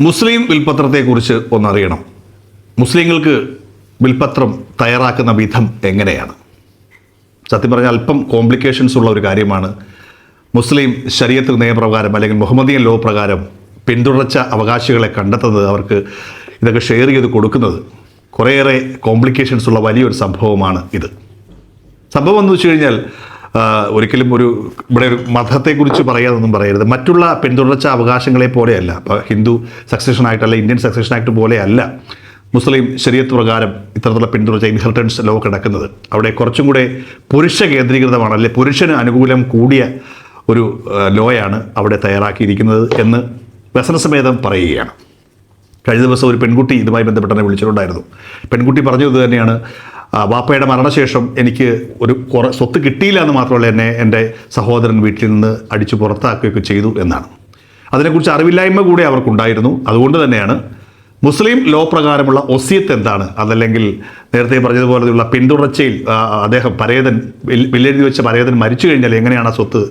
മുസ്ലിം വിൽപത്രത്തെക്കുറിച്ച് ഒന്നറിയണം. മുസ്ലിങ്ങൾക്ക് വിൽപത്രം തയ്യാറാക്കുന്ന വിധം എങ്ങനെയാണ്? സത്യം പറഞ്ഞാൽ അല്പം കോംപ്ലിക്കേഷൻസ് ഉള്ള ഒരു കാര്യമാണ്. മുസ്ലിം ശരീരത്ത് നിയമപ്രകാരം അല്ലെങ്കിൽ മുഹമ്മദിയൻ ലോ പ്രകാരം പിന്തുടർച്ച അവകാശികളെ കണ്ടെത്തുന്നത് അവർക്ക് ഇതൊക്കെ ഷെയർ ചെയ്ത് കൊടുക്കുന്നത് കുറേയേറെ കോംപ്ലിക്കേഷൻസ് ഉള്ള വലിയൊരു സംഭവമാണ് ഇത്. സംഭവം എന്ന് വെച്ച് കഴിഞ്ഞാൽ ഒരിക്കലും ഒരു ഇവിടെ ഒരു മതത്തെക്കുറിച്ച് പറയാതൊന്നും പറയരുത്. മറ്റുള്ള പിന്തുടർച്ച അവകാശങ്ങളെ പോലെയല്ല. ഇപ്പോൾ ഹിന്ദു സക്സഷൻ ആയിട്ടല്ല ഇന്ത്യൻ സക്സഷൻ ആക്ട് പോലെയല്ല മുസ്ലിം ശരീരത്ത് പ്രകാരം ഇത്തരത്തിലുള്ള പിന്തുടർച്ച ഇൻഹെറിറ്റൻസ് ലോ കിടക്കുന്നത്. അവിടെ കുറച്ചും കൂടെ പുരുഷ കേന്ദ്രീകൃതമാണ് അല്ലെ പുരുഷന് അനുകൂലം കൂടിയ ഒരു ലോയാണ് അവിടെ തയ്യാറാക്കിയിരിക്കുന്നത് എന്ന് വ്യസനസമേതം പറയുകയാണ്. കഴിഞ്ഞ ദിവസം ഒരു പെൺകുട്ടി ഇതുമായി ബന്ധപ്പെട്ട് എന്നെ വിളിച്ചിട്ടുണ്ടായിരുന്നു. പെൺകുട്ടി പറഞ്ഞത് തന്നെയാണ് വാപ്പയുടെ മരണശേഷം എനിക്ക് ഒരു കുറ സ്വത്ത് കിട്ടിയില്ല എന്ന് മാത്രമല്ല എന്നെ എന്റെ സഹോദരൻ വീട്ടിൽ നിന്ന് അടിച്ചു പുറത്താക്കുകയൊക്കെ ചെയ്തു എന്നാണ്. അതിനെക്കുറിച്ച് അറിവില്ലായ്മ കൂടി അവർക്കുണ്ടായിരുന്നു. അതുകൊണ്ട് തന്നെയാണ് മുസ്ലിം ലോ പ്രകാരമുള്ള ഒസിയത്ത് എന്താണ്? അതല്ലെങ്കിൽ നേരത്തെ പറഞ്ഞതുപോലെയുള്ള പിന്തുടർച്ചയിൽ അദ്ദേഹം പരേതൻ വെല്ലെഴുതി വെച്ച പരേതൻ മരിച്ചു കഴിഞ്ഞാൽ എങ്ങനെയാണ് ആ സ്വത്ത്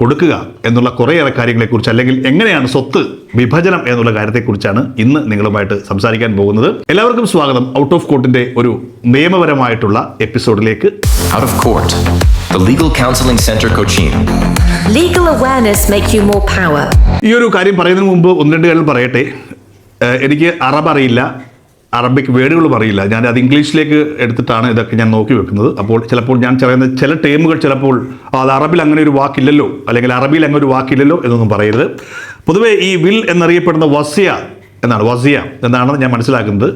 കൊടുക്കുക എന്നുള്ള കുറേയേറെ കാര്യങ്ങളെക്കുറിച്ച് അല്ലെങ്കിൽ എങ്ങനെയാണ് സ്വത്ത് വിഭജനം എന്നുള്ള കാര്യത്തെക്കുറിച്ചാണ് ഇന്ന് നിങ്ങളുമായിട്ട് സംസാരിക്കാൻ പോകുന്നത്. എല്ലാവർക്കും സ്വാഗതം. ഔട്ട് ഓഫ് കോർട്ടിന്റെ ഒരു നിയമപരമായിട്ടുള്ള എപ്പിസോഡിലേക്ക്. Out of court the Legal Counseling Center Cochin. Legal awareness make you more power. ഈ ഒരു കാര്യം പറയുന്നതിന് മുമ്പ് ഒന്ന് രണ്ട് കാര്യം പറയട്ടെ. എനിക്ക് അറബ് അറിയില്ല. അറബിക് വേർഡുകളും അറിയില്ല. ഞാൻ അത് ഇംഗ്ലീഷിലേക്ക് എടുത്തിട്ടാണ് ഇതൊക്കെ ഞാൻ നോക്കി വെക്കുന്നത്. അപ്പോൾ ചിലപ്പോൾ ഞാൻ പറയുന്ന ചില ടേമുകൾ ചിലപ്പോൾ അത് അറബിൽ അങ്ങനെ ഒരു വാക്കില്ലല്ലോ അല്ലെങ്കിൽ അറബിയിൽ അങ്ങനെ ഒരു വാക്കില്ലല്ലോ എന്നൊന്നും പറയരുത്. പൊതുവേ ഈ വിൽ എന്നറിയപ്പെടുന്ന വസിയ എന്നാണ് വസിയ എന്നാണ് ഞാൻ മനസ്സിലാക്കുന്നത്.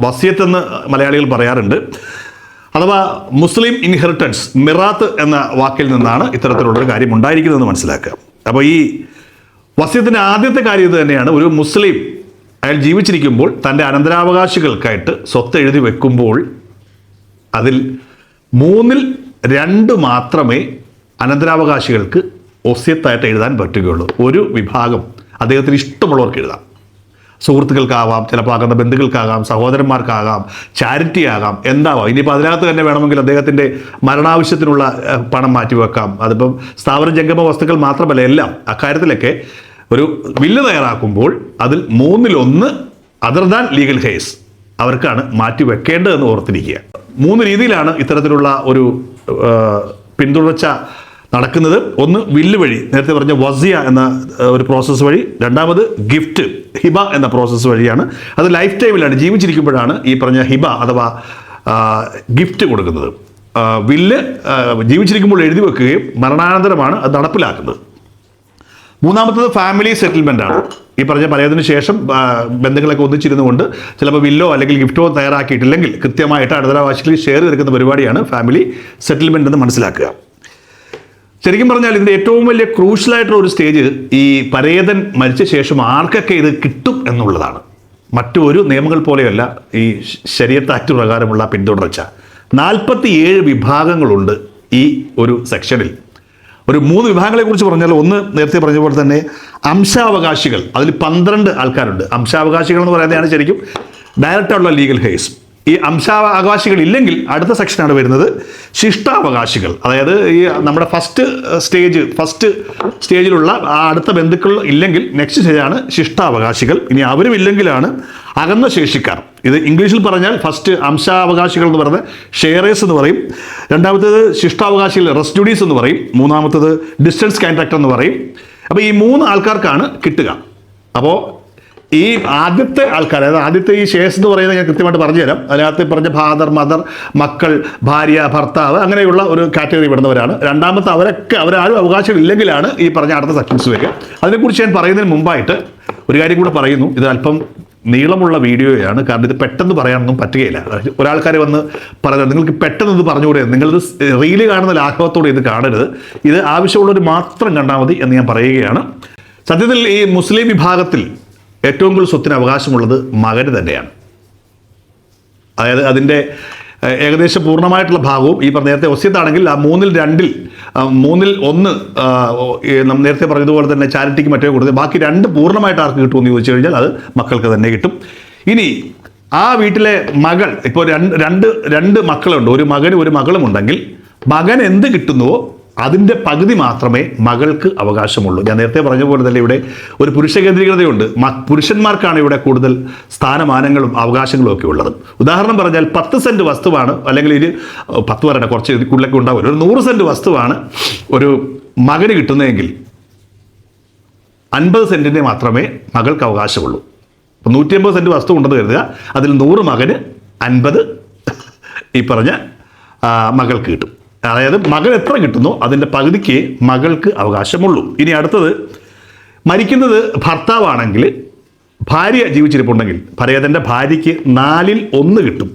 വസിയത്ത് എന്ന് മലയാളികൾ പറയാറുണ്ട്. അഥവാ മുസ്ലിം ഇൻഹെറിറ്റൻസ് മിറാത്ത് എന്ന വാക്കിൽ നിന്നാണ് ഇത്തരത്തിലുള്ളൊരു കാര്യം ഉണ്ടായിരിക്കുന്നതെന്ന് മനസ്സിലാക്കുക. അപ്പോൾ ഈ വസ്യത്തിന്റെ ആദ്യത്തെ കാര്യം ഇത് തന്നെയാണ്. ഒരു മുസ്ലിം അയാൾ ജീവിച്ചിരിക്കുമ്പോൾ തന്റെ അനന്തരാവകാശികൾക്കായിട്ട് സ്വത്ത് എഴുതി വെക്കുമ്പോൾ അതിൽ മൂന്നിൽ രണ്ട് മാത്രമേ അനന്തരാവകാശികൾക്ക് ഒസ്യത്തായിട്ട് എഴുതാൻ പറ്റുകയുള്ളൂ. ഒരു വിഭാഗം അദ്ദേഹത്തിന് ഇഷ്ടമുള്ളവർക്ക് എഴുതാം. സുഹൃത്തുക്കൾക്കാവാം ചിലപ്പോൾ ആകുന്ന ബന്ധുക്കൾക്കാകാം സഹോദരന്മാർക്കാകാം ചാരിറ്റി ആകാം എന്താവാം. ഇനിയിപ്പോൾ അതിനകത്ത് തന്നെ വേണമെങ്കിൽ അദ്ദേഹത്തിന്റെ മരണാവശ്യത്തിനുള്ള പണം മാറ്റിവെക്കാം. അതിപ്പം സ്ഥാപന ജംഗമ വസ്തുക്കൾ മാത്രമല്ല എല്ലാം അക്കാര്യത്തിലൊക്കെ ഒരു ബില്ല് തയ്യാറാക്കുമ്പോൾ അതിൽ മൂന്നിലൊന്ന് അതർ ദാൻ ലീഗൽ കേസ് അവർക്കാണ് മാറ്റി വെക്കേണ്ടതെന്ന് ഓർത്തിരിക്കുക. മൂന്ന് രീതിയിലാണ് ഇത്തരത്തിലുള്ള ഒരു പിന്തുടർച്ച നടക്കുന്നത്. ഒന്ന് വില്ല് വഴി നേരത്തെ പറഞ്ഞ വസിയ എന്ന ഒരു പ്രോസസ്സ് വഴി. രണ്ടാമത് ഗിഫ്റ്റ് ഹിബ എന്ന പ്രോസസ്സ് വഴിയാണ്. അത് ലൈഫ് ടൈമിലാണ് ജീവിച്ചിരിക്കുമ്പോഴാണ് ഈ പറഞ്ഞ ഹിബ അഥവാ ഗിഫ്റ്റ് കൊടുക്കുന്നത്. വില്ല് ജീവിച്ചിരിക്കുമ്പോൾ എഴുതി വെക്കുകയും മരണാനന്തരമാണ് അത് നടപ്പിലാക്കുന്നത്. മൂന്നാമത്തത് ഫാമിലി സെറ്റിൽമെന്റ് ആണ്. ഈ പറഞ്ഞ പലതിനു ശേഷം ബന്ധുക്കളൊക്കെ ഒന്നിച്ചിരുന്നുകൊണ്ട് ചിലപ്പോൾ വില്ലോ അല്ലെങ്കിൽ ഗിഫ്റ്റോ തയ്യാറാക്കിയിട്ടില്ലെങ്കിൽ കൃത്യമായിട്ട് അടുത്തരാവാശികളിൽ ഷെയർ എടുക്കുന്ന പരിപാടിയാണ് ഫാമിലി സെറ്റിൽമെന്റ് എന്ന് മനസ്സിലാക്കുക. ശരിക്കും പറഞ്ഞാൽ ഇതിന്റെ ഏറ്റവും വലിയ ക്രൂഷ്യലായിട്ടുള്ള ഒരു സ്റ്റേജ് ഈ പരേതൻ മരിച്ച ശേഷം ആർക്കൊക്കെ ഇത് കിട്ടും എന്നുള്ളതാണ്. മറ്റൊരു നിയമങ്ങൾ പോലെയല്ല ഈ ശരീരത്ത് ആക്ട് പ്രകാരമുള്ള പിന്തുടർച്ച. നാൽപ്പത്തി ഏഴ് വിഭാഗങ്ങളുണ്ട് ഈ ഒരു സെക്ഷനിൽ ഒരു മൂന്ന് വിഭാഗങ്ങളെ കുറിച്ച് പറഞ്ഞാൽ ഒന്ന് നേരത്തെ പറഞ്ഞ പോലെ തന്നെ അംശാവകാശികൾ. അതിൽ പന്ത്രണ്ട് ആൾക്കാരുണ്ട്. അംശാവകാശികൾ എന്ന് പറയുന്നതാണ് ശരിക്കും ഡയറക്റ്റായിട്ടുള്ള ലീഗൽ കേസ് ഈ അംശാവകാശികൾ ഇല്ലെങ്കിൽ അടുത്ത സെക്ഷനാണ് വരുന്നത് ശിഷ്ടാവകാശികൾ. അതായത് ഈ നമ്മുടെ ഫസ്റ്റ് സ്റ്റേജ് ഫസ്റ്റ് സ്റ്റേജിലുള്ള ആ അടുത്ത ബന്ധുക്കൾ ഇല്ലെങ്കിൽ നെക്സ്റ്റ് സ്റ്റേജാണ് ശിഷ്ടാവകാശികൾ. ഇനി അവരും ഇല്ലെങ്കിലാണ് അകന്ന ശേഷിക്കാർ. ഇത് ഇംഗ്ലീഷിൽ പറഞ്ഞാൽ ഫസ്റ്റ് അംശാവകാശികൾ എന്ന് പറയുന്നത് ഷെയറേഴ്സ് എന്ന് പറയും. രണ്ടാമത്തേത് ശിഷ്ടാവകാശികൾ റെസ്റ്റുഡീസ് എന്ന് പറയും. മൂന്നാമത്തേത് ഡിസ്റ്റൻസ് കോൺട്രാക്ട് എന്ന് പറയും. അപ്പോൾ ഈ മൂന്ന് ആൾക്കാർക്കാണ് കിട്ടുക. അപ്പോൾ ഈ ആദ്യത്തെ ആൾക്കാർ അതായത് ആദ്യത്തെ ഈ ഷെയർസ് എന്ന് പറയുന്നത് ഞാൻ കൃത്യമായിട്ട് പറഞ്ഞുതരാം. അതിനകത്ത് പറഞ്ഞ ഫാദർ മദർ മക്കൾ ഭാര്യ ഭർത്താവ് അങ്ങനെയുള്ള ഒരു കാറ്റഗറി പെടുന്നവരാണ്. രണ്ടാമത്തെ അവരൊക്കെ അവരാരും അവകാശം ഇല്ലെങ്കിലാണ് ഈ പറഞ്ഞ അടുത്ത സെക്ഷൻസ് വരിക. അതിനെക്കുറിച്ച് ഞാൻ പറയുന്നതിന് മുമ്പായിട്ട് ഒരു കാര്യം കൂടെ പറയുന്നു. ഇത് അല്പം നീളമുള്ള വീഡിയോയാണ്. കാരണം ഇത് പെട്ടെന്ന് പറയാനൊന്നും പറ്റുകയില്ല. ഒരാൾക്കാർ വന്ന് പറയുന്നത് നിങ്ങൾക്ക് പെട്ടെന്ന് ഇത് പറഞ്ഞുകൂടെ? നിങ്ങളിത് റീൽ കാണുന്ന ലാഘവത്തോടെ ഇത് കാണരുത്. ഇത് ആവശ്യമുള്ളവർ മാത്രം കണ്ടാൽ മതി എന്ന് ഞാൻ പറയുകയാണ്. സത്യത്തിൽ ഈ മുസ്ലിം വിഭാഗത്തിൽ ഏറ്റവും കൂടുതൽ സ്വത്തിന് അവകാശമുള്ളത് മകന് തന്നെയാണ്. അതായത് അതിന്റെ ഏകദേശം പൂർണമായിട്ടുള്ള ഭാഗവും ഈ പറഞ്ഞ നേരത്തെ ഒസ്യത്താണെങ്കിൽ ആ മൂന്നിൽ രണ്ടിൽ മൂന്നിൽ ഒന്ന് നേരത്തെ പറഞ്ഞതുപോലെ തന്നെ ചാരിറ്റിക്ക് മറ്റേ കൊടുത്ത് ബാക്കി രണ്ട് പൂർണമായിട്ട് ആർക്ക് കിട്ടുമെന്ന് ചോദിച്ചു കഴിഞ്ഞാൽ അത് മക്കൾക്ക് തന്നെ കിട്ടും. ഇനി ആ വീട്ടിലെ മകൾ ഇപ്പോൾ രണ്ട് രണ്ട് രണ്ട് മക്കളുണ്ട്. ഒരു മകനും ഒരു മകളും ഉണ്ടെങ്കിൽ മകൻ എന്ത് കിട്ടുന്നുവോ അതിന്റെ പകുതി മാത്രമേ മകൾക്ക് അവകാശമുള്ളൂ. ഞാൻ നേരത്തെ പറഞ്ഞ പോലെ തന്നെ ഇവിടെ ഒരു പുരുഷ കേന്ദ്രീകൃതയുണ്ട്. പുരുഷന്മാർക്കാണ് ഇവിടെ കൂടുതൽ സ്ഥാനമാനങ്ങളും അവകാശങ്ങളും ഒക്കെ ഉള്ളത്. ഉദാഹരണം പറഞ്ഞാൽ പത്ത് സെന്റ് വസ്തുവാണ് അല്ലെങ്കിൽ ഇത് പത്ത് പറയണ്ട കുറച്ച് കൂടുതലൊക്കെ ഉണ്ടാവില്ല ഒരു നൂറ് സെന്റ് വസ്തുവാണ് ഒരു മകന് കിട്ടുന്നതെങ്കിൽ അൻപത് സെന്റിന്റെ മാത്രമേ മകൾക്ക് അവകാശമുള്ളൂ. അപ്പം നൂറ്റി അമ്പത് സെന്റ് വസ്തു ഉണ്ടെന്ന് കരുതുക. അതിൽ നൂറ് മകന് അൻപത് ഈ പറഞ്ഞ മകൾക്ക് കിട്ടും. അതായത് മകൻ എത്ര കിട്ടുന്നു അതിന്റെ പകുതിക്ക് മകൾക്ക് അവകാശമുള്ളൂ. ഇനി അടുത്തത് മരിക്കുന്നത് ഭർത്താവാണെങ്കിൽ ഭാര്യ ജീവിച്ചിരിപ്പുണ്ടെങ്കിൽ ഭരേതന്റെ ഭാര്യയ്ക്ക് നാലിൽ ഒന്ന് കിട്ടും.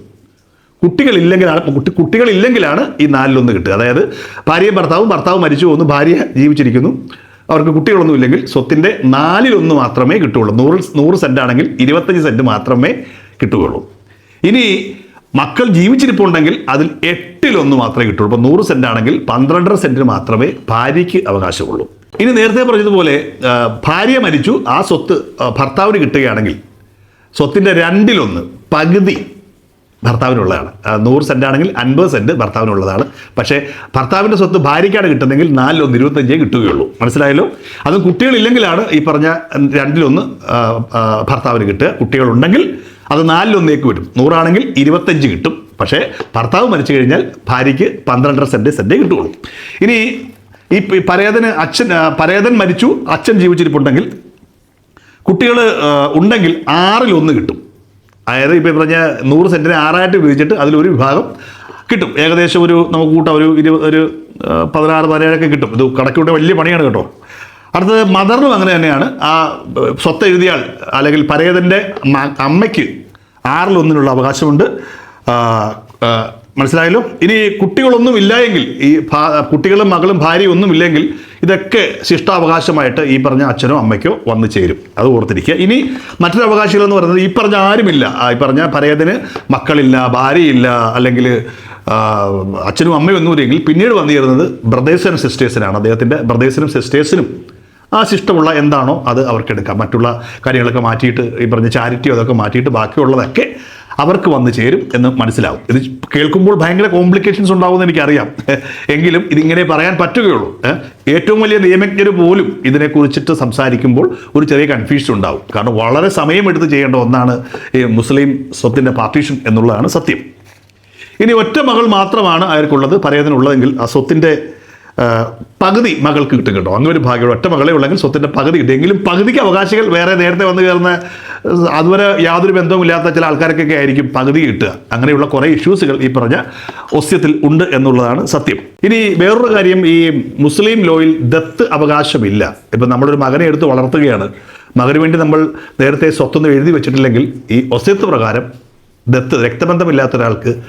കുട്ടികളില്ലെങ്കിലാണ് കുട്ടി കുട്ടികളില്ലെങ്കിലാണ് ഈ നാലിലൊന്ന് കിട്ടുക. അതായത് ഭാര്യയും ഭർത്താവും ഭർത്താവ് മരിച്ചു പോകുന്നു ഭാര്യ ജീവിച്ചിരിക്കുന്നു. അവർക്ക് കുട്ടികളൊന്നും ഇല്ലെങ്കിൽ സ്വത്തിന്റെ നാലിലൊന്ന് മാത്രമേ കിട്ടുകയുള്ളൂ. നൂറ് നൂറ് സെന്റ് ആണെങ്കിൽ ഇരുപത്തഞ്ച് സെന്റ് മാത്രമേ കിട്ടുകയുള്ളൂ. ഇനി മക്കൾ ജീവിച്ചിരിപ്പുണ്ടെങ്കിൽ അതിൽ എട്ടിലൊന്ന് മാത്രമേ കിട്ടുള്ളൂ. ഇപ്പോൾ നൂറ് സെന്റ് ആണെങ്കിൽ പന്ത്രണ്ടര സെന്റിന് മാത്രമേ ഭാര്യയ്ക്ക് അവകാശമുള്ളൂ. ഇനി നേരത്തെ പറഞ്ഞതുപോലെ ഭാര്യ മരിച്ചു. ആ സ്വത്ത് ഭർത്താവിന് കിട്ടുകയാണെങ്കിൽ സ്വത്തിന്റെ രണ്ടിലൊന്ന് പകുതി ഭർത്താവിനുള്ളതാണ്. നൂറ് സെന്റ് ആണെങ്കിൽ അൻപത് സെന്റ് ഭർത്താവിനുള്ളതാണ്. പക്ഷേ ഭർത്താവിന്റെ സ്വത്ത് ഭാര്യയ്ക്കാണ് കിട്ടുന്നതെങ്കിൽ നാലിലൊന്ന് ഇരുപത്തഞ്ചേ കിട്ടുകയുള്ളൂ. മനസ്സിലായല്ലോ? അതും കുട്ടികളില്ലെങ്കിലാണ് ഈ പറഞ്ഞ രണ്ടിലൊന്ന് ഭർത്താവിന് കിട്ടുക. കുട്ടികളുണ്ടെങ്കിൽ അത് നാലിലൊന്നേക്ക് വരും നൂറാണെങ്കിൽ ഇരുപത്തഞ്ച് കിട്ടും. പക്ഷേ ഭർത്താവ് മരിച്ചു കഴിഞ്ഞാൽ ഭാര്യയ്ക്ക് പന്ത്രണ്ടര സെന്റ് സെന്റേ കിട്ടുകയുള്ളൂ ഇനി ഈ പരേതന് അച്ഛൻ പരേതൻ മരിച്ചു അച്ഛൻ ജീവിച്ചിരിപ്പുണ്ടെങ്കിൽ കുട്ടികൾ ഉണ്ടെങ്കിൽ ആറിലൊന്ന് കിട്ടും. അതായത് ഇപ്പോൾ പറഞ്ഞ നൂറ് സെന്റിനെ ആറായിട്ട് വിഭജിച്ചിട്ട് അതിലൊരു വിഭാഗം കിട്ടും. ഏകദേശം ഒരു നമുക്ക് കൂട്ടാം ഒരു ഇരുപത് ഒരു പതിനാറ് പതിനേഴൊക്കെ കിട്ടും. ഇത് കണക്കൂട്ട വലിയ പണിയാണ് കേട്ടോ. അടുത്തത് മദറിനും അങ്ങനെ തന്നെയാണ്. ആ സ്വത്ത് എഴുതിയാൽ അല്ലെങ്കിൽ പരേതന്റെ അമ്മയ്ക്ക് ആറിലൊന്നിനുള്ള അവകാശമുണ്ട്. മനസ്സിലായല്ലോ? ഇനി കുട്ടികളൊന്നും ഇല്ല എങ്കിൽ ഈ കുട്ടികളും മകളും ഭാര്യയും ഒന്നും ഇല്ലെങ്കിൽ ഇതൊക്കെ ശിഷ്ടാവകാശമായിട്ട് ഈ പറഞ്ഞ അച്ഛനോ അമ്മയ്ക്കോ വന്നു ചേരും. അത് ഓർത്തിരിക്കുക. ഇനി മറ്റൊരു അവകാശികൾ എന്ന് പറയുന്നത് ഈ പറഞ്ഞ ആരുമില്ല. ഈ പറഞ്ഞ പരേതന് മക്കളില്ല ഭാര്യയില്ല അല്ലെങ്കിൽ അച്ഛനും അമ്മയും ഒന്നുമില്ലെങ്കിൽ പിന്നീട് വന്നു ചേരുന്നത് ബ്രദേഴ്സ് സിസ്റ്റേഴ്സിനാണ്. അദ്ദേഹത്തിന്റെ ബ്രദേഴ്സിനും സിസ്റ്റേഴ്സിനും ആ ശിഷ്ടമുള്ള എന്താണോ അത് അവർക്ക് എടുക്കാം മറ്റുള്ള കാര്യങ്ങളൊക്കെ മാറ്റിയിട്ട് ഈ പറഞ്ഞ ചാരിറ്റിയോ അതൊക്കെ മാറ്റിയിട്ട് ബാക്കിയുള്ളതൊക്കെ അവർക്ക് വന്നു ചേരും എന്ന് മനസ്സിലാവും. ഇത് കേൾക്കുമ്പോൾ ഭയങ്കര കോംപ്ലിക്കേഷൻസ് ഉണ്ടാവുമെന്ന് എനിക്കറിയാം. എങ്കിലും ഇതിങ്ങനെ പറയാൻ പറ്റുകയുള്ളൂ. ഏറ്റവും വലിയ നിയമജ്ഞർ പോലും ഇതിനെക്കുറിച്ചിട്ട് സംസാരിക്കുമ്പോൾ ഒരു ചെറിയ കൺഫ്യൂഷൻ ഉണ്ടാവും. കാരണം വളരെ സമയമെടുത്ത് ചെയ്യേണ്ട ഒന്നാണ് ഈ മുസ്ലിം സ്വത്തിന്റെ പാർട്ടീഷൻ എന്നുള്ളതാണ് സത്യം. ഇനി ഒറ്റ മകൾ മാത്രമാണ് അയാൾക്കുള്ളത് പരേതനുള്ളതെങ്കിൽ ആ സ്വത്തിന്റെ പകുതി മകൾക്ക് കിട്ടും കേട്ടോ. അങ്ങനെ ഒരു ഭാഗ്യം ഒറ്റ മകളെ ഉള്ളെങ്കിൽ സ്വത്തിന്റെ പകുതി കിട്ടും. എങ്കിലും പകുതിക്ക് അവകാശികൾ വേറെ നേരത്തെ വന്നു കയറുന്ന അതുവരെ യാതൊരു ബന്ധവുമില്ലാത്ത ചില ആൾക്കാർക്കൊക്കെ ആയിരിക്കും പകുതി കിട്ടുക. അങ്ങനെയുള്ള കുറേ ഇഷ്യൂസുകൾ ഈ പറഞ്ഞ ഒസ്യത്തിൽ ഉണ്ട് എന്നുള്ളതാണ് സത്യം. ഇനി വേറൊരു കാര്യം ഈ മുസ്ലിം ലോയിൽ ദത്ത് അവകാശമില്ല. ഇപ്പം നമ്മളൊരു മകനെ എടുത്ത് വളർത്തുകയാണ്. മകന് വേണ്ടി നമ്മൾ നേരത്തെ സ്വത്തൊന്നും എഴുതി വെച്ചിട്ടില്ലെങ്കിൽ ഈ ഒസ്യത്ത് പ്രകാരം ദത്ത് രക്തബന്ധമില്ലാത്ത ഒരാൾക്ക്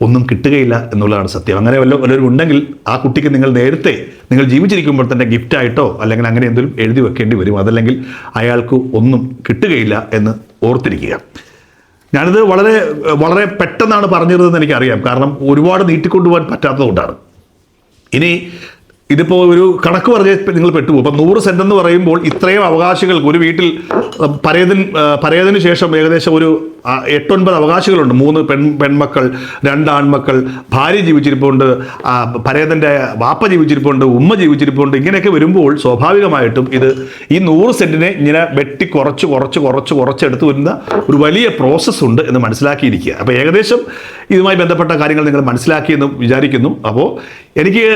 ഒന്നും കിട്ടുകയില്ല എന്നുള്ളതാണ് സത്യം. അങ്ങനെ വല്ല വല്ലവരും ഉണ്ടെങ്കിൽ ആ കുട്ടിക്ക് നിങ്ങൾ നേരത്തെ നിങ്ങൾ ജീവിച്ചിരിക്കുമ്പോൾ തന്നെ ഗിഫ്റ്റായിട്ടോ അല്ലെങ്കിൽ അങ്ങനെ എന്തെങ്കിലും എഴുതി വെക്കേണ്ടി വരും. അതല്ലെങ്കിൽ അയാൾക്ക് ഒന്നും കിട്ടുകയില്ല എന്ന് ഓർത്തിരിക്കുക. ഞാനിത് വളരെ വളരെ പെട്ടെന്നാണ് പറഞ്ഞിരുന്നതെന്ന് എനിക്കറിയാം. കാരണം ഒരുപാട് നീട്ടിക്കൊണ്ടുപോകാൻ പറ്റാത്തതുകൊണ്ടാണ്. ഇനി ഇതിപ്പോൾ ഒരു കണക്ക് പറഞ്ഞ് നിങ്ങൾ പെട്ടുപോകും. അപ്പം നൂറ് സെന്റ് എന്ന് പറയുമ്പോൾ ഇത്രയും അവകാശികൾക്ക് ഒരു വീട്ടിൽ പരേതിന് പരേതിന് ശേഷം ഏകദേശം ഒരു എട്ടൊൻപത് അവകാശികളുണ്ട്. മൂന്ന് പെൺ പെൺമക്കൾ രണ്ട് ആൺമക്കൾ ഭാര്യ ജീവിച്ചിരിപ്പുണ്ട് പരേതന്റെ വാപ്പ ജീവിച്ചിരിപ്പുണ്ട് ഉമ്മ ജീവിച്ചിരിപ്പുണ്ട് ഇങ്ങനെയൊക്കെ വരുമ്പോൾ സ്വാഭാവികമായിട്ടും ഇത് ഈ നൂറ് സെന്റിനെ ഇങ്ങനെ വെട്ടി കുറച്ച് കുറച്ച് കുറച്ച് കുറച്ചെടുത്ത് വരുന്ന ഒരു വലിയ പ്രോസസ്സ് ഉണ്ട് എന്ന് മനസ്സിലാക്കിയിരിക്കുക. അപ്പോൾ ഏകദേശം ഇതുമായി ബന്ധപ്പെട്ട കാര്യങ്ങൾ നിങ്ങൾ മനസ്സിലാക്കിയെന്ന് വിചാരിക്കുന്നു. അപ്പോൾ എനിക്ക്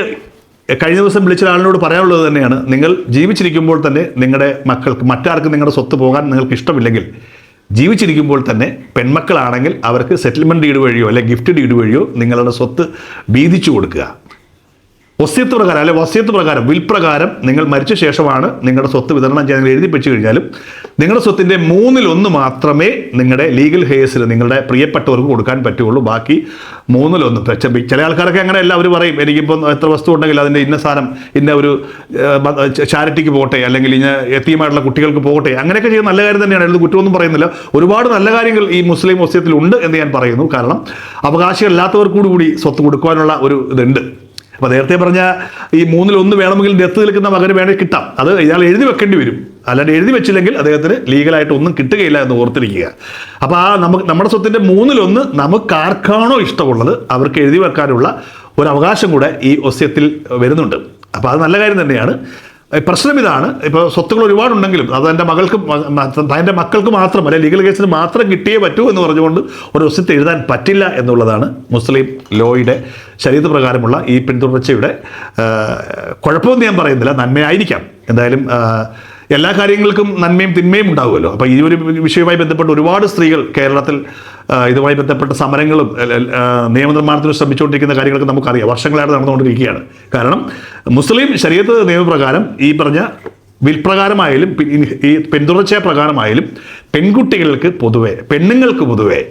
കഴിഞ്ഞ ദിവസം വിളിച്ച ഒരാളിനോട് പറയാനുള്ളത് തന്നെയാണ്. നിങ്ങൾ ജീവിച്ചിരിക്കുമ്പോൾ തന്നെ നിങ്ങളുടെ മക്കൾക്ക് മറ്റാർക്കും നിങ്ങളുടെ സ്വത്ത് പോകാൻ നിങ്ങൾക്ക് ഇഷ്ടമില്ലെങ്കിൽ ജീവിച്ചിരിക്കുമ്പോൾ തന്നെ പെൺമക്കളാണെങ്കിൽ അവർക്ക് സെറ്റിൽമെന്റ് ഡീഡ് വഴിയോ അല്ലെങ്കിൽ ഗിഫ്റ്റ് ഡീഡ് വഴിയോ നിങ്ങളുടെ സ്വത്ത് വീതിച്ചു കൊടുക്കുക. വസ്യത്ത് പ്രകാരം അല്ലെ വസ്യത്ത് പ്രകാരം വിൽപ്രകാരം നിങ്ങൾ മരിച്ച ശേഷമാണ് നിങ്ങളുടെ സ്വത്ത് വിതരണം ചെയ്യാൻ എഴുതി വെച്ച് കഴിഞ്ഞാലും നിങ്ങളുടെ സ്വത്തിന്റെ മൂന്നിലൊന്ന് മാത്രമേ നിങ്ങളുടെ ലീഗൽ ഹേസിൽ നിങ്ങളുടെ പ്രിയപ്പെട്ടവർക്ക് കൊടുക്കാൻ പറ്റുള്ളൂ ബാക്കി മൂന്നിലൊന്ന് ചില ആൾക്കാരൊക്കെ അങ്ങനെ അവർ പറയും എനിക്കിപ്പം എത്ര വസ്തു ഉണ്ടെങ്കിൽ അതിന്റെ ഇന്ന സാധനം ഇന്ന ഒരു ചാരിറ്റിക്ക് പോട്ടെ അല്ലെങ്കിൽ ഇന്ന എത്തിയുമായിട്ടുള്ള കുട്ടികൾക്ക് പോകട്ടെ അങ്ങനെയൊക്കെ ചെയ്യുന്ന നല്ല കാര്യം തന്നെയാണ്. ഇത് കുറ്റമൊന്നും പറയുന്നില്ല. ഒരുപാട് നല്ല കാര്യങ്ങൾ ഈ മുസ്ലിം വസ്യത്തിലുണ്ട് എന്ന് ഞാൻ പറയുന്നു. കാരണം അവകാശമില്ലാത്തവർക്കൂടി കൂടി സ്വത്ത് കൊടുക്കുവാനുള്ള ഒരു ഇതുണ്ട്. അപ്പോൾ നേരത്തെ പറഞ്ഞ ഈ മൂന്നിൽ ഒന്ന് വേണമെങ്കിൽ ഡെത്ത് നിൽക്കുന്ന മകന് വേണമെങ്കിൽ കിട്ടാം. അത് ഇയാൾ എഴുതി വെക്കേണ്ടി വരും. അല്ലാണ്ട് എഴുതി വെച്ചില്ലെങ്കിൽ അദ്ദേഹത്തിന് ലീഗലായിട്ട് ഒന്നും കിട്ടുകയില്ല എന്ന് ഓർത്തിരിക്കുക. അപ്പോൾ ആ നമുക്ക് നമ്മുടെ സ്വത്തിന്റെ മൂന്നിലൊന്ന് നമുക്ക് ആർക്കാണോ ഇഷ്ടമുള്ളത് അവർക്ക് എഴുതി വെക്കാനുള്ള ഒരു അവകാശം കൂടെ ഈ ഒസ്യത്തിൽ വരുന്നുണ്ട്. അപ്പോൾ അത് നല്ല കാര്യം തന്നെയാണ്. പ്രശ്നം ഇതാണ്. ഇപ്പോൾ സ്വത്തുക്കൾ ഒരുപാടുണ്ടെങ്കിലും അത് എന്റെ മകൾക്ക് എന്റെ മക്കൾക്ക് മാത്രം അല്ലെങ്കിൽ ലീഗൽ കേസിന് മാത്രം കിട്ടിയേ പറ്റൂ എന്ന് പറഞ്ഞുകൊണ്ട് ഒരു വസ്തുത്ത് എഴുതാൻ പറ്റില്ല എന്നുള്ളതാണ് മുസ്ലിം ലോയുടെ ശരീര പ്രകാരമുള്ള ഈ പിന്തുടർച്ചയുടെ കുഴപ്പമൊന്നും ഞാൻ പറയുന്നില്ല. നന്മയായിരിക്കാം. എന്തായാലും എല്ലാ കാര്യങ്ങൾക്കും നന്മയും തിന്മയും ഉണ്ടാവുമല്ലോ. അപ്പോൾ ഈ ഒരു വിഷയവുമായി ബന്ധപ്പെട്ട് ഒരുപാട് സ്ത്രീകൾ കേരളത്തിൽ ഇതുമായി ബന്ധപ്പെട്ട സമരങ്ങളും നിയമനിർമ്മാണത്തിന് ശ്രമിച്ചുകൊണ്ടിരിക്കുന്ന കാര്യങ്ങളൊക്കെ നമുക്കറിയാം. വർഷങ്ങളായിട്ട് നടന്നുകൊണ്ടിരിക്കുകയാണ്. കാരണം മുസ്ലിം ശരീരത്ത് നിയമപ്രകാരം ഈ പറഞ്ഞ വിൽപ്രകാരമായാലും ഈ പിന്തുടർച്ച പ്രകാരമായാലും പെൺകുട്ടികൾക്ക് പൊതുവെ പെണ്ണുങ്ങൾക്ക് പൊതുവെ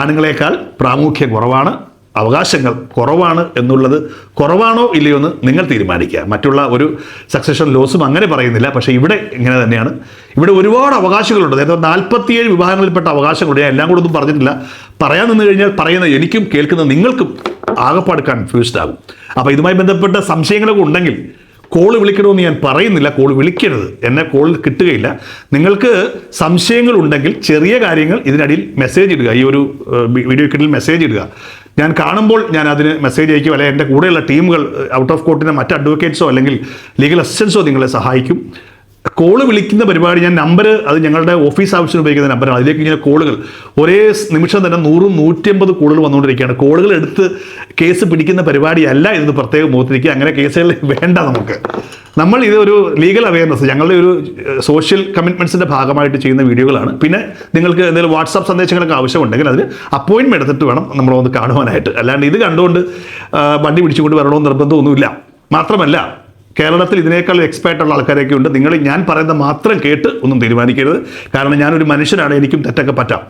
ആണുങ്ങളെക്കാൾ പ്രാമുഖ്യം കുറവാണ്. അവകാശങ്ങൾ കുറവാണ് എന്നുള്ളത് കുറവാണോ ഇല്ലയോ എന്ന് നിങ്ങൾ തീരുമാനിക്കുക. മറ്റുള്ള ഒരു സക്സഷൻ ലോസും അങ്ങനെ പറയുന്നില്ല. പക്ഷേ ഇവിടെ ഇങ്ങനെ തന്നെയാണ്. ഇവിടെ ഒരുപാട് അവകാശങ്ങളുണ്ട്. നേരത്തെ നാൽപ്പത്തിയേഴ് വിഭാഗങ്ങളിൽപ്പെട്ട അവകാശങ്ങളുണ്ട്. ഞാൻ എല്ലാം കൂടെ ഒന്നും പറഞ്ഞിട്ടില്ല. പറയാൻ നിന്ന് കഴിഞ്ഞാൽ പറയുന്ന എനിക്കും കേൾക്കുന്ന നിങ്ങൾക്കും ആകപ്പാട് കൺഫ്യൂസ്ഡ് ആകും. അപ്പോൾ ഇതുമായി ബന്ധപ്പെട്ട സംശയങ്ങളൊക്കെ ഉണ്ടെങ്കിൽ കോൾ വിളിക്കണമെന്ന് ഞാൻ പറയുന്നില്ല. കോൾ വിളിക്കരുത്. എന്നെ കോൾ കിട്ടുകയില്ല. നിങ്ങൾക്ക് സംശയങ്ങളുണ്ടെങ്കിൽ ചെറിയ കാര്യങ്ങൾ ഇതിനടിയിൽ മെസ്സേജ് ഇടുക. ഈ ഒരു വീഡിയോ കിട്ടിൽ മെസ്സേജ് ഇടുക. ഞാൻ കാണുമ്പോൾ ഞാൻ അതിന് മെസ്സേജ് അയക്കും. അല്ലെങ്കിൽ എന്റെ കൂടെയുള്ള ടീമുകൾ ഔട്ട് ഓഫ് കോർട്ടിന്റെ മറ്റ് അഡ്വക്കേറ്റ്സോ അല്ലെങ്കിൽ ലീഗൽ അസിസ്റ്റൻസോ നിങ്ങളെ സഹായിക്കും. കോൾ വിളിക്കുന്ന പരിപാടി ഞാൻ നമ്പർ അത് ഞങ്ങളുടെ ഓഫീസ് ആവശ്യത്തിന് ഉപയോഗിക്കുന്ന നമ്പറാണ് അതിലേക്ക് ഇങ്ങനെ കോളുകൾ ഒരേ നിമിഷം തന്നെ നൂറും നൂറ്റമ്പത് കോളുകൾ വന്നുകൊണ്ടിരിക്കുകയാണ്. കോളുകൾ എടുത്ത് കേസ് പിടിക്കുന്ന പരിപാടിയല്ല ഇതെന്ന് പ്രത്യേകം മുഖത്തിരിക്കുക അങ്ങനെ കേസുകൾ വേണ്ട നമുക്ക്. നമ്മൾ ഇത് ഒരു ലീഗൽ അവയർനെസ് ഞങ്ങളുടെ ഒരു സോഷ്യൽ കമ്മിറ്റ്മെന്റ്സിന്റെ ഭാഗമായിട്ട് ചെയ്യുന്ന വീഡിയോകളാണ്. പിന്നെ നിങ്ങൾക്ക് എന്തെങ്കിലും വാട്സാപ്പ് സന്ദേശങ്ങളൊക്കെ ആവശ്യമുണ്ടെങ്കിൽ അതിന് അപ്പോയിൻമെന്റ് എടുത്തിട്ട് വേണം നമ്മളൊന്ന് കാണുവാനായിട്ട്. അല്ലാണ്ട് ഇത് കണ്ടുകൊണ്ട് വണ്ടി പിടിച്ചുകൊണ്ട് വരണമെന്ന് നിർബന്ധമൊന്നുമില്ല. മാത്രമല്ല കേരളത്തിൽ ഇതിനേക്കാൾ എക്സ്പേർട്ട് ഉള്ള ആൾക്കാരൊക്കെ ഉണ്ട്. നിങ്ങൾ ഞാൻ പറയുന്നത് മാത്രം കേട്ട് ഒന്നും തീരുമാനിക്കരുത്. കാരണം ഞാനൊരു മനുഷ്യനാണ് എനിക്കും തെറ്റൊക്കെ പറ്റാം.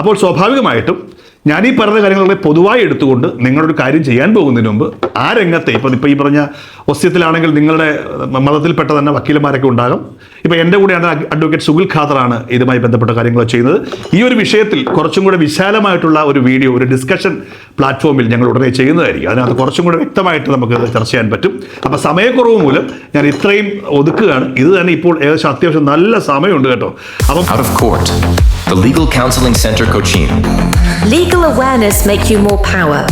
അപ്പോൾ സ്വാഭാവികമായിട്ടും ഞാൻ ഈ പറഞ്ഞ കാര്യങ്ങളെ പൊതുവായി എടുത്തുകൊണ്ട് നിങ്ങളൊരു കാര്യം ചെയ്യാൻ പോകുന്നതിന് മുമ്പ് ആ രംഗത്തെ ഇപ്പം ഇപ്പോൾ ഈ പറഞ്ഞ ഒസ്യത്തിലാണെങ്കിൽ നിങ്ങളുടെ മതത്തിൽപ്പെട്ട തന്നെ വക്കീലന്മാരൊക്കെ ഉണ്ടാകും. ഇപ്പം എന്റെ കൂടെയാണ് അഡ്വക്കേറ്റ് സുഗിൽ ഖാദറാണ് ഇതുമായി ബന്ധപ്പെട്ട കാര്യങ്ങൾ ചെയ്യുന്നത്. ഈ ഒരു വിഷയത്തിൽ കുറച്ചും കൂടെ വിശാലമായിട്ടുള്ള ഒരു വീഡിയോ ഒരു ഡിസ്കഷൻ പ്ലാറ്റ്ഫോമിൽ ഞങ്ങൾ ഉടനെ ചെയ്യുന്നതായിരിക്കും. അതിനകത്ത് കുറച്ചും കൂടെ വ്യക്തമായിട്ട് നമുക്ക് ചർച്ച ചെയ്യാൻ പറ്റും. അപ്പോൾ സമയക്കുറവ് മൂലം ഞാൻ ഇത്രയും ഒതുക്കുകയാണ്. ഇത് തന്നെ ഇപ്പോൾ ഏകദേശം അത്യാവശ്യം നല്ല സമയമുണ്ട് കേട്ടോ. അപ്പം. The Legal Counseling Center Cochin. Legal awareness make you more power.